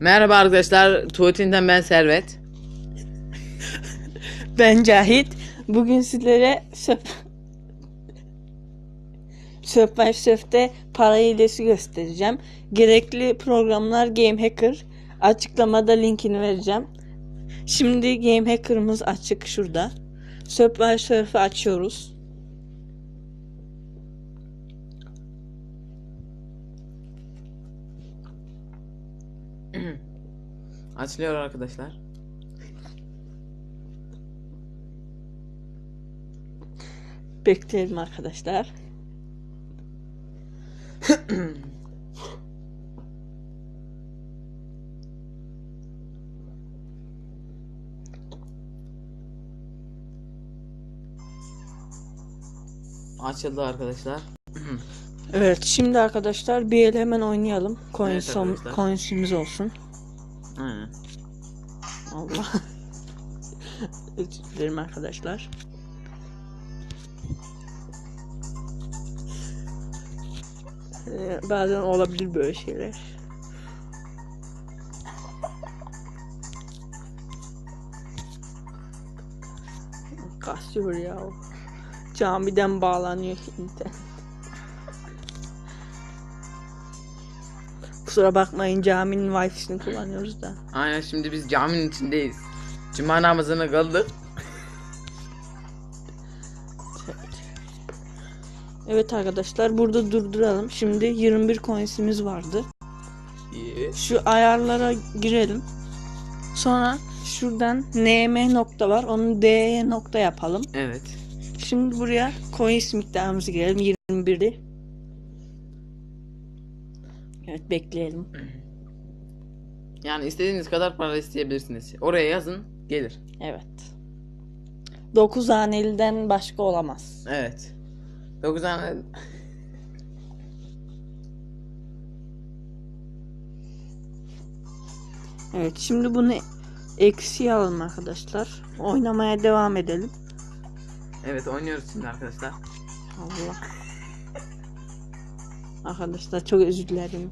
Merhaba arkadaşlar. Tuvetinden ben Servet. Ben Cahit. Bugün sizlere söp Survive Surf'te para hilesi göstereceğim. Gerekli programlar Game Hacker. Açıklamada linkini vereceğim. Şimdi Game Hacker'ımız açık şurada. Survive Surf'ı açıyoruz. Açılıyor arkadaşlar. Bekleyelim arkadaşlar. Açıldı arkadaşlar. Evet şimdi arkadaşlar bir el hemen oynayalım. Coins Evet on- arkadaşlar. coins'imiz olsun. Allah. Özür dilerim arkadaşlar. Ee, bazen olabilir böyle şeyler. Kasıyor ya. Camiden bağlanıyor internet. Kusura bakmayın caminin wifi'sini kullanıyoruz da. Aynen şimdi biz caminin içindeyiz. Cuma namazını kıldık. Evet arkadaşlar burada durduralım. Şimdi 21 coins'imiz vardı. İyi. Şu ayarlara girelim. Sonra şuradan nm nokta var. Onu d'ye nokta yapalım. Evet. Şimdi buraya coins miktarımızı girelim. 21'di. Evet bekleyelim. Yani istediğiniz kadar para isteyebilirsiniz. Oraya yazın gelir. Evet. 9 haneliden başka olamaz. Evet. 9 tane Evet şimdi bunu eksiye alalım arkadaşlar. Oynamaya devam edelim. Evet oynuyoruz şimdi arkadaşlar. Allah. Arkadaşlar çok özür dilerim.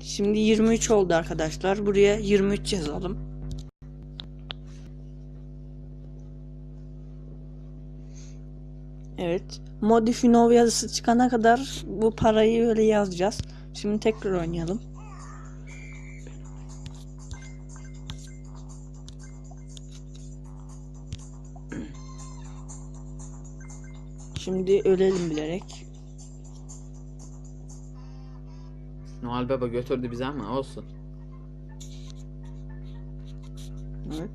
Şimdi 23 oldu arkadaşlar. Buraya 23 yazalım. Evet. Modifinov yazısı çıkana kadar bu parayı öyle yazacağız. Şimdi tekrar oynayalım. Şimdi ölelim bilerek. Noel Baba götürdü bizi ama olsun. Evet.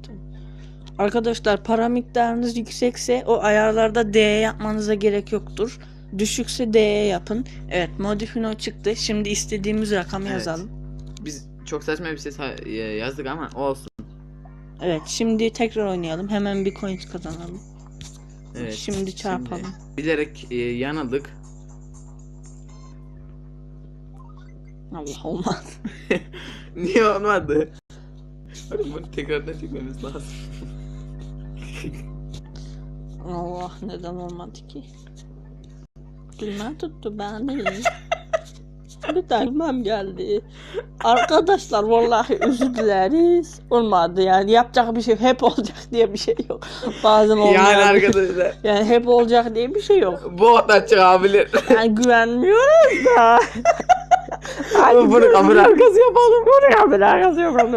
Arkadaşlar para miktarınız yüksekse o ayarlarda D yapmanıza gerek yoktur. Düşükse D'ye yapın. Evet Modifino çıktı. Şimdi istediğimiz rakamı Evet. yazalım. Biz çok saçma bir şey e, yazdık ama olsun. Evet şimdi tekrar oynayalım. Hemen bir coin kazanalım. Evet. Şimdi çarpalım. bilerek e, yanıldık. Allah olmaz. Niye olmadı? Oğlum bunu tekrardan çekmemiz lazım. Allah neden olmadı ki? Gülmem tuttu ben değil. Tane gülmem geldi. Arkadaşlar vallahi özür dileriz. Olmadı yani yapacak bir şey hep olacak diye bir şey yok. Bazen olmuyor. yani arkadaşlar Yani hep olacak diye bir şey yok. bu oda çıkabilir. Yani güvenmiyoruz da. Bunu kamera arkası yapalım. Bunu kamera arkası yapalım.